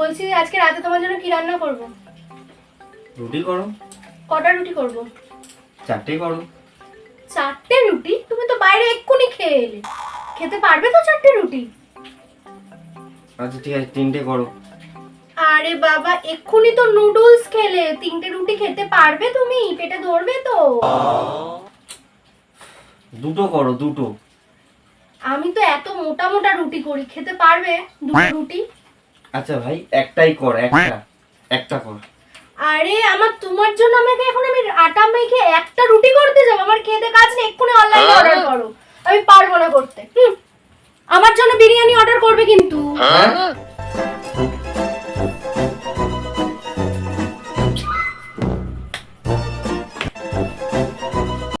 বলছি আজকে রাতে তোমার জন্য কি রান্না করব? রুটি করো। কটা রুটি করব? চারটে করো। চারটে রুটি? তুমি তো বাইরে এক্ষুনি খেয়ে এলে। খেতে পারবে তো চারটে রুটি? আচ্ছা ঠিক আছে তিনটে করো। আরে বাবা এক্ষুনি তো নুডলস খেলে। তিনটে রুটি খেতে পারবে তুমি? পেটে ধরবে তো। দুটো করো দুটো। আমি তো এত মোটা মোটা রুটি করি খেতে পারবে দুটো রুটি? আচ্ছা ভাই একটাই কর একটা একটা কর। আরে আমার তোমার জন্য আমাকে এখন আমি আটা মেখে একটা রুটি করতে যাব। আমার খেতে কাজ নেই এক্ষুনি অনলাইনে অর্ডার করো। আমি পারব না করতে হুম। আমার জন্য বিরিয়ানি অর্ডার করবে কিন্তু। হ্যাঁ?